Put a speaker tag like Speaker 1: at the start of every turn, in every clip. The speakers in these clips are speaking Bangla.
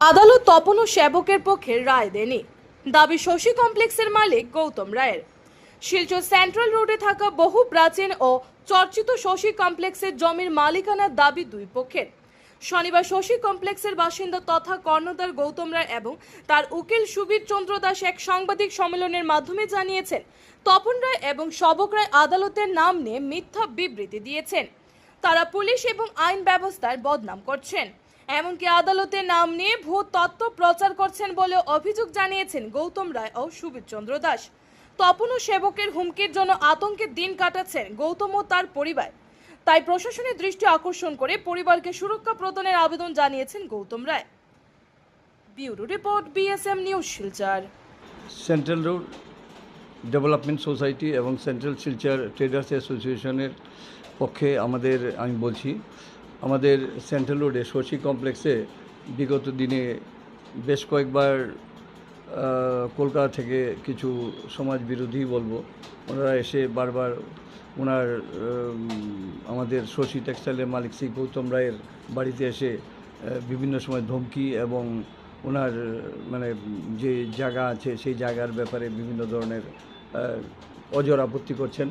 Speaker 1: আদালত তপন ও সেবকের পক্ষে রায় দেয়নি। দাবি শশী কমপ্লেক্সের মালিক গৌতম রায়ের। শিলচর সেন্ট্রাল রোডে থাকা বহু প্রাচীন ও চর্চিত শশী কমপ্লেক্সের জমির মালিকানার দাবি দুই পক্ষের। শনিবার শশী কমপ্লেক্সের বাসিন্দা তথা কর্ণধার গৌতম রায় এবং তার উকিল সুবীর চন্দ্র দাস এক সাংবাদিক সম্মেলনের মাধ্যমে জানিয়েছেন, তপন রায় এবং সবক রায় আদালতের নাম নিয়ে মিথ্যা বিবৃতি দিয়েছেন। তারা পুলিশ এবং আইন ব্যবস্থার বদনাম করছেন। এমনকি আদালতের নাম নিয়ে ভূত তত্ত্ব প্রচার করছেন বলে অভিযোগ জানিয়েছেন গৌতম রায় ও সুবীর চন্দ্র দাস। তপন সেবকের হুমকির জন্য আতঙ্কে দিন কাটাচ্ছেন গৌতম ও তার পরিবার। তাই প্রশাসনের দৃষ্টি আকর্ষণ করে পরিবারকে সুরক্ষা প্রদানের আবেদন জানিয়েছেন Gautam Roy. Bureau report, BSM news Silchar.
Speaker 2: Central road development society এবং সেন্ট্রাল শিলচর ট্রেডার্স অ্যাসোসিয়েশনের পক্ষে আমাদের, আমি বলছি আমাদের সেন্ট্রাল রোডে শশী কমপ্লেক্সে বিগত দিনে বেশ কয়েকবার কলকাতা থেকে কিছু সমাজ বিরোধী বলব, ওনারা এসে বারবার ওনার আমাদের শশী টেক্সটাইলের মালিক শ্রী গৌতম রায়ের বাড়িতে এসে বিভিন্ন সময় ধমকি এবং ওনার মানে যে জায়গা আছে সেই জায়গার ব্যাপারে বিভিন্ন ধরনের অজর আপত্তি করছেন।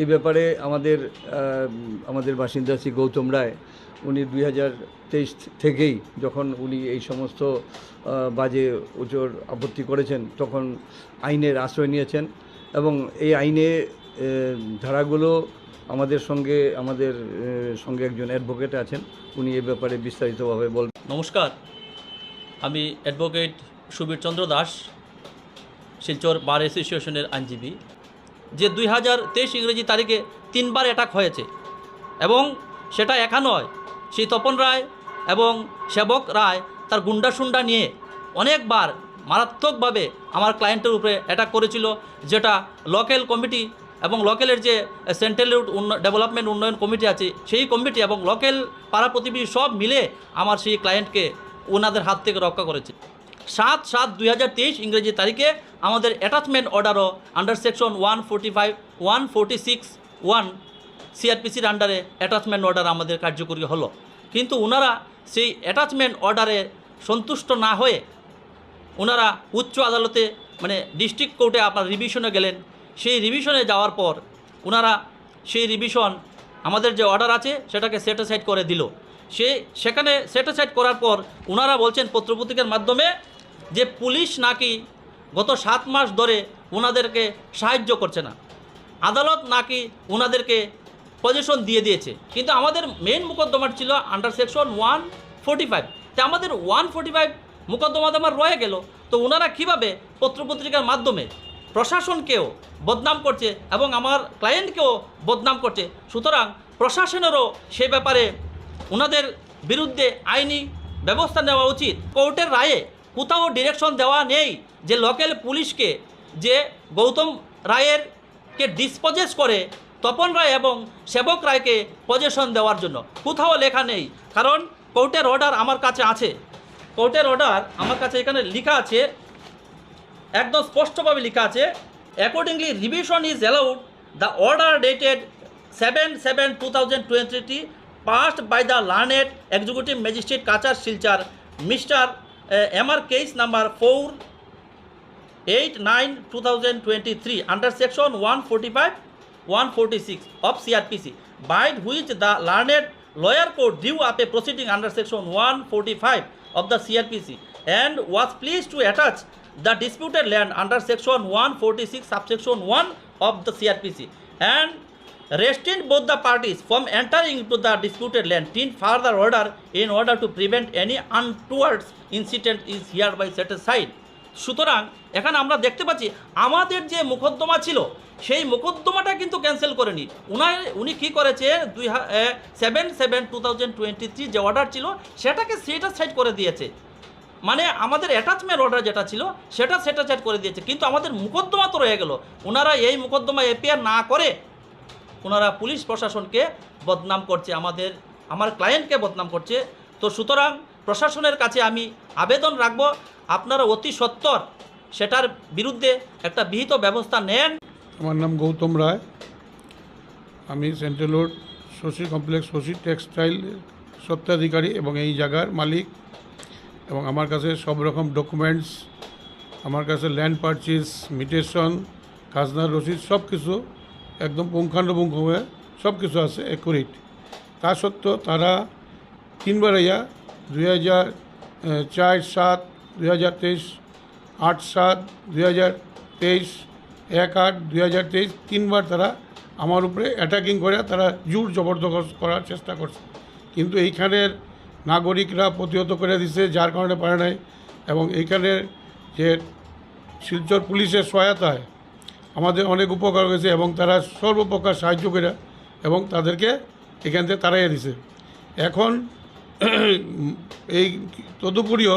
Speaker 2: এই ব্যাপারে আমাদের আমাদের বাসিন্দা শ্রী গৌতম রায়, উনি দুই হাজার তেইশ থেকেই যখন উনি এই সমস্ত বাজে ওজোর আপত্তি করেছেন, তখন আইনের আশ্রয় নিয়েছেন এবং এই আইনে ধারাগুলো আমাদের সঙ্গে আমাদের সঙ্গে একজন অ্যাডভোকেট আছেন। উনি এ ব্যাপারে বিস্তারিতভাবে বলবেন
Speaker 3: নমস্কার। আমি অ্যাডভোকেট সুবীর চন্দ্র দাস, শিলচর বার অ্যাসোসিয়েশনের আইনজীবী। যে দুই হাজার তেইশ ইংরেজি তারিখে তিনবার অ্যাটাক হয়েছে। এবং সেটা একা নয় সেই তপন রায় এবং সেবক রায় তার গুন্ডা সুন্ডা নিয়ে অনেকবার মারাত্মকভাবে আমার ক্লায়েন্টের উপরে অ্যাটাক করেছিল, যেটা লোকাল কমিটি এবং লোকালের যে সেন্ট্রাল রুট ডেভেলপমেন্ট উন্নয়ন কমিটি আছে, সেই কমিটি এবং লোকাল পাড়া প্রতিবেশী সব মিলে আমার সেই ক্লায়েন্টকে ওনাদের হাত থেকে রক্ষা করেছে। সাত সাত দুই হাজার তেইশ ইংরেজি তারিখে আমাদের attachment অর্ডারও under section one forty five one forty six one সিআরপিসির আন্ডারে অ্যাটাচমেন্ট অর্ডার আমাদের কার্যকরী হলো। কিন্তু ওনারা সেই অ্যাটাচমেন্ট অর্ডারে সন্তুষ্ট না হয়ে ওনারা উচ্চ আদালতে মানে ডিস্ট্রিক্ট কোর্টে আপনার রিভিশনে গেলেন। সেই রিভিশনে যাওয়ার পর ওনারা সেই রিভিশন আমাদের যে অর্ডার আছে সেটাকে সেটিসাইড করে দিল। সে সেখানে সেটিসাইড করার পর ওনারা বলছেন পত্রপত্রিকার মাধ্যমে যে পুলিশ নাকি গত সাত মাস ধরে ওনাদেরকে সাহায্য করছে না। আদালত নাকি ওনাদেরকে পজিশন দিয়ে দিয়েছে। কিন্তু আমাদের মেন মুকদ্দমার ছিল under section one forty five তা আমাদের ওয়ান ফোর্টি ফাইভ মুকদ্দমা আমার রয়ে গেল। তো ওনারা কীভাবে পত্রপত্রিকার মাধ্যমে প্রশাসনকেও বদনাম করছে এবং আমার ক্লায়েন্টকেও বদনাম করছে? সুতরাং প্রশাসনেরও সে ব্যাপারে ওনাদের বিরুদ্ধে আইনি ব্যবস্থা নেওয়া উচিত। কোর্টের রায়ে কোথাও ডিরেকশন দেওয়া নেই যে লোকাল পুলিশকে যে গৌতম রায়ের কে ডিসপোজেস করে তপন রায় এবং সেবক রায়কে পজেশন দেওয়ার জন্য। কোথাও লেখা নেই। কারণ কোর্টের অর্ডার আমার কাছে আছে। কোর্টের অর্ডার আমার কাছে এখানে লেখা আছে, একদম স্পষ্টভাবে লেখা আছে accordingly revision is allowed the order dated seven seven two thousand twenty passed by the learned executive magistrate Cachar Silchar mister MR case number four 8 9 2023 under section 145 146 of CRPC by which the learned lawyer court drew up a proceeding under section 145 of the CRPC and was pleased to attach the disputed land under section 146 subsection 1 of the CRPC and restrained both the parties from entering into the disputed land. Till further order in order to prevent any untoward incident is hereby set aside. সুতরাং, এখানে আমরা দেখতে পাচ্ছি আমাদের যে মোকদ্দমা ছিল, সেই মোকদ্দমাটা কিন্তু ক্যান্সেল করেনি। উনার উনি কী করেছে? দুই seven seven two thousand twenty three যে অর্ডার ছিল, সেটাকে সেটা সাইড করে দিয়েছে। মানে আমাদের অ্যাটাচমেন্ট অর্ডার যেটা ছিল, সেটা সেটা সাইড করে দিয়েছে। কিন্তু আমাদের মোকদ্দমা তো রয়ে গেল। ওনারা এই মোকদ্দমা এপিআর না করে ওনারা পুলিশ প্রশাসনকে বদনাম করছে, আমাদের, আমার ক্লায়েন্টকে বদনাম করছে। তো সুতরাং প্রশাসনের কাছে আমি আবেদন রাখব, আপনারা অতি সত্বর সেটার বিরুদ্ধে একটা বিহিত ব্যবস্থা নেন।
Speaker 4: আমার নাম গৌতম রায়। আমি central road Shashi complex Shashi textile সত্ত্বাধিকারী এবং এই জায়গার মালিক। এবং আমার কাছে সব রকম ডকুমেন্টস আমার কাছে ল্যান্ড পারচেস মিটেশন খাজনার রসিদ সব কিছু একদম পুঙ্খানুপুঙ্খভাবে সব কিছু আছে একুরেট তা সত্ত্বেও তারা তিনবার ইয়া দুই হাজার চার, সাত দুই হাজার তেইশ, আট, সাত দুই হাজার তেইশ, এক, আট দুই হাজার তেইশ, তিনবার তারা আমার উপরে অ্যাটাকিং করে, তারা জোর জবরদখল করার চেষ্টা করছে। কিন্তু এইখানের নাগরিকরা প্রতিহত করে দিছে, যার কারণে পারে নাই। এবং এইখানের যে শিলচর পুলিশের সহায়তায় আমাদের অনেক উপকার হয়েছে এবং তারা সর্বপ্রকার সাহায্য করে এবং তাদেরকে এখান থেকে তাড়াইয়া দিছে। এখন এই তদুপরিও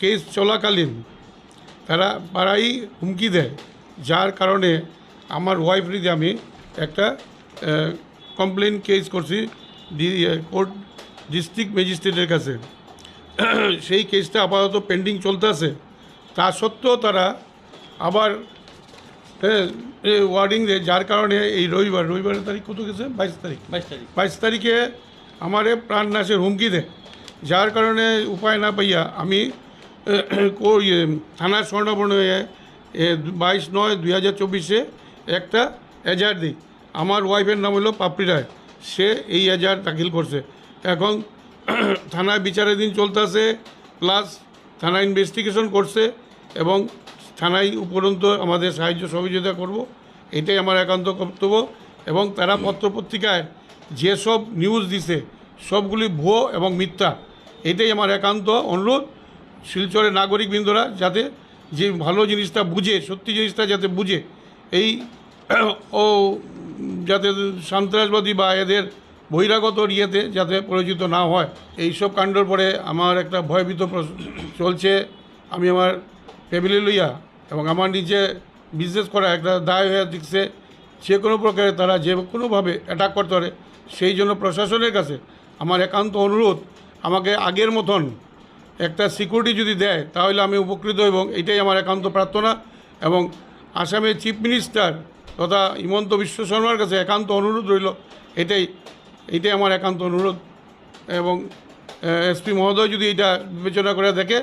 Speaker 4: কেস চলাকালীন তারা পাড়াই হুমকি দেয়, যার কারণে আমার ওয়াইফ রিতে আমি একটা কমপ্লেন কেস করছি কোর্ট ডিস্ট্রিক্ট ম্যাজিস্ট্রেটের কাছে। সেই কেসটা আপাতত পেন্ডিং চলতেছে। তা সত্ত্বেও তারা আবার ওয়ার্ডিং দেয় যার কারণে এই রবিবার রবিবারের তারিখ কত গেছে? বাইশ তারিখ।
Speaker 3: বাইশ তারিখ।
Speaker 4: বাইশ তারিখে আমারে প্রাণনাশের হুমকি দেয় যার কারণে উপায় না পাইয়া আমি থানার স্বর্ণবর্ণ হয়ে বাইশ নয় দুই হাজার চব্বিশে একটা এজাহার দিই। আমার ওয়াইফের নাম হলো পাপড়ি রায়। সে এই এজাহার দাখিল করছে। এখন থানায় বিচারাধীন চলতেছে প্লাস থানা ইনভেস্টিগেশন করছে এবং থানায় উপরন্ত আমাদের সাহায্য সহযোগিতা করব। এটাই আমার একান্ত কর্তব্য এবং তারা পত্রপত্রিকায় যেসব নিউজ দিছে, সবগুলি ভুয়ো এবং মিথ্যা, এটাই আমার একান্ত অনুরোধ। শিলচরের নাগরিকবৃন্দরা যাতে যে ভালো জিনিসটা বুঝে, সত্যি জিনিসটা যাতে বুঝে, এই ও যাতে সন্ত্রাসবাদী বা এদের বহিরাগত ইয়েতে যাতে পরিচিত না হয়, এইসব কাণ্ডর পরে আমার একটা ভয়ভীত চলছে। আমি আমার ফ্যামিলি লইয়া এবং আমার নিজে বিজনেস করা একটা দায় হয়ে দিচ্ছে, যে কোনো প্রকারে তারা যে কোনোভাবে অ্যাটাক করতে পারে, সেই জন্য প্রশাসনের কাছে আমার একান্ত অনুরোধ, আমাকে আগের মতন একটা সিকিউরিটি যদি দেয়, তাহলে আমি উপকৃত এবং এটাই আমার একান্ত প্রার্থনা এবং আসামের চিফ মিনিস্টার তথা হিমন্ত বিশ্ব শর্মার কাছে একান্ত অনুরোধ রইল, এটাই এটাই আমার একান্ত অনুরোধ এবং এসপি মহোদয় যদি এটা বিবেচনা করে দেখে